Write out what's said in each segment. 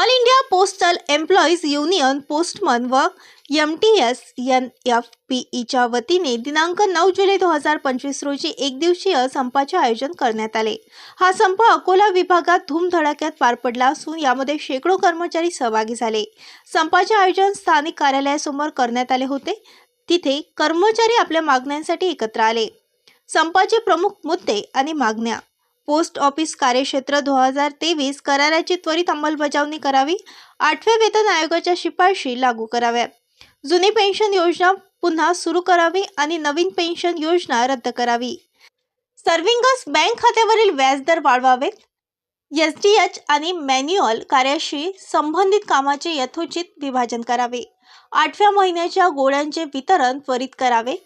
All India postal employees union postman व M T S N F P ईच्या वतीने दिनांक नऊ जुलै दोन हजार पंचवीस रोजी एकदिवसीय संपाचे आयोजन करण्यात आले. हा संप अकोला विभागात धूमधडाक्यात पार पडला असून यामध्ये शेकडो कर्मचारी सहभागी झाले. संपाचे आयोजन स्थानिक कार्यालयासमोर करण्यात आले होते. तिथे कर्मचारी आपल्या मागण्यांसाठी एकत्र आले. संपाचे प्रमुख मुद्दे आणि मागण्या. पोस्ट ऑफिस कार्यक्षेत्र दोन हजार तेवीस कराराची त्वरित अंमलबजावणी करावी. आठव्या वेतन आयोगाच्या शिफारशी लागू कराव्या. जुनी पेन्शन योजना पुन्हा सुरू करावी आणि नवीन पेन्शन योजना रद्द करावी. सर्विंगस बँक खात्यावरील व्याजदर वाढवावेत. एस डी एच आणि मॅन्युअल कार्याशी संबंधित कामाचे यथोचित विभाजन करावे. आठव्या महिन्याच्या गोळ्यांचे वितरण त्वरित करावे.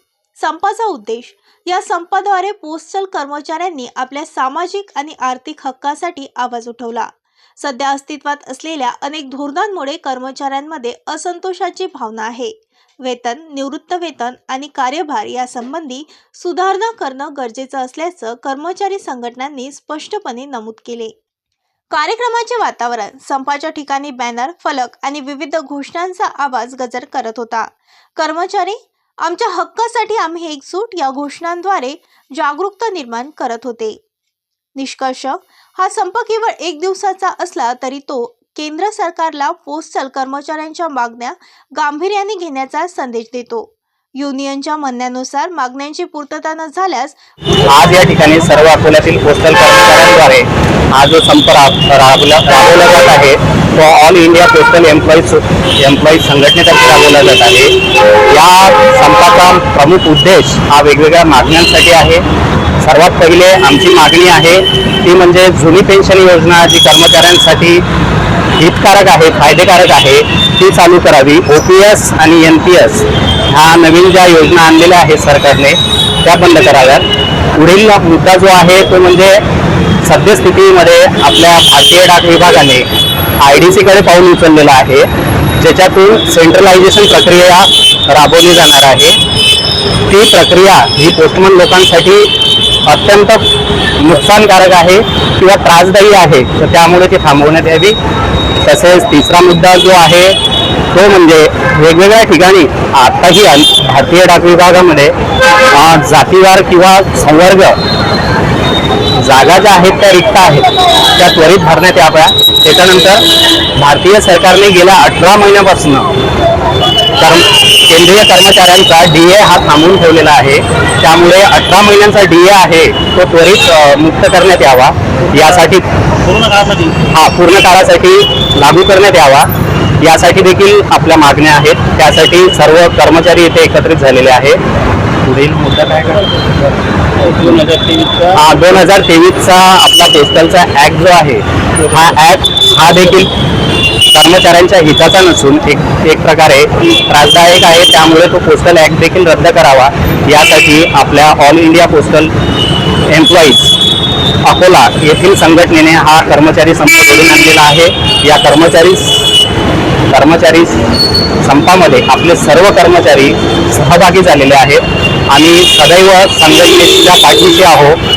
संपाचा उद्देश. या संपाद्वारे पोस्टल कर्मचाऱ्यांनी आपल्या सामाजिक आणि आर्थिक हक्कासाठी आवाज उठवला. सध्या अस्तित्वात असलेल्या अनेक धोरणांमुळे कर्मचाऱ्यांमध्ये असंतोषाची भावना आहे. वेतन निवृत्त वेतन आणि कार्यभार यासंबंधी सुधारणा करणं गरजेचं असल्याचं कर्मचारी संघटनांनी स्पष्टपणे नमूद केले. कार्यक्रमाचे वातावरण संपाच्या ठिकाणी बॅनर फलक आणि विविध घोषणांचा आवाज गजर करत होता. कर्मचारी आमच्या हक्कासाठी आम्ही एकजूट या घोषणांद्वारे जागरूकता निर्माण करत होते. निष्कर्ष हा संप केवळ एक दिवसाचा असला तरी तो केंद्र सरकारला पोस्टल कर्मचाऱ्यांच्या मागण्या गांभीर्याने घेण्याचा संदेश देतो. युनियनच्या म्हणण्यानुसार मागण्यांची पूर्तता न झाल्यास आज या ठिकाणी सर्व अकोल्यातील पोस्टल कर्मचाऱ्यांद्वारे हा जो संप राबवला राबवला जात आहे तो all India postal employees employees संघटनेतर्फे राबवला जात आहे. या संपाचा प्रमुख उद्देश हा वेगवेगळ्या मागण्यांसाठी आहे. सर्वात पहिले आमची मागणी आहे ती म्हणजे जुनी पेन्शन योजना जी कर्मचाऱ्यांसाठी हितकारक आहे फायदेकारक आहे ती चालू करावी. ओ पी एस आणि एन पी एस ह्या नवीन ज्या योजना आणलेल्या आहेत सरकारने त्या बंद कराव्यात. पुढील मुद्दा जो आहे तो म्हणजे सद्यस्थितीमध्ये आपल्या भारतीय डाक विभागाने आय डी सीकडे पाऊल उचललेलं आहे ज्याच्यातून सेंट्रलायझेशन प्रक्रिया राबवली जाणार आहे. ती प्रक्रिया ही पोस्टमन लोकांसाठी अत्यंत नुकसानकारक आहे किंवा त्रासदायी आहे. तर त्यामुळे ती थांबवण्यात यावी. तसेच तिसरा मुद्दा जो आहे तो म्हणजे वेगवेगळ्या ठिकाणी आत्ताही भारतीय डाक विभागामध्ये जातीवार किंवा संवर्ग जागा ज्या आहेत त्या रिक्त आहेत. त्या त्वरित भरण्यात याव्या. त्याच्यानंतर भारतीय सरकारने गेल्या अठरा महिन्यापासून कर्म केंद्रीय कर्मचाऱ्यांचा डी ए हा थांबवून ठेवलेला आहे. त्यामुळे अठरा महिन्यांचा डी ए आहे तो त्वरित मुक्त करण्यात यावा. यासाठी पूर्ण काळासाठी? हा पूर्ण काळासाठी लागू करण्यात यावा. यासाठी देखील आपल्या मागण्या आहेत. त्यासाठी सर्व कर्मचारी इथे एकत्रित झालेले आहे पुढील मुद्दा काय दोन हजार तेवीसचा? हा दोन हजार तेवीसचा आपला पोस्टलचा ऍक्ट जो आहे हा ऍक्ट हा देखील कर्मचाऱ्यांच्या हिताचा नसून एक एक प्रकारे त्रासदायक आहे. त्यामुळे तो पोस्टल ऍक्ट देखील रद्द करावा. यासाठी आपल्या all India postal employees Akola येथील संघटनेने हा कर्मचारी संप घडून आणलेला आहे. या कर्मचारी कर्मचारी संपामध्ये आपले सर्व कर्मचारी सहभागी झालेले आहेत. आणि सदैव संघटनेच्या पाठीशी आहोत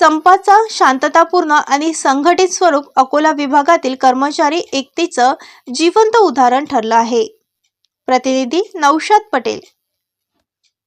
संपाचा शांततापूर्ण आणि संघटित स्वरूप अकोला विभागातील कर्मचारी एकतेचं जिवंत उदाहरण ठरलं आहे. प्रतिनिधी नौशाद पटेल.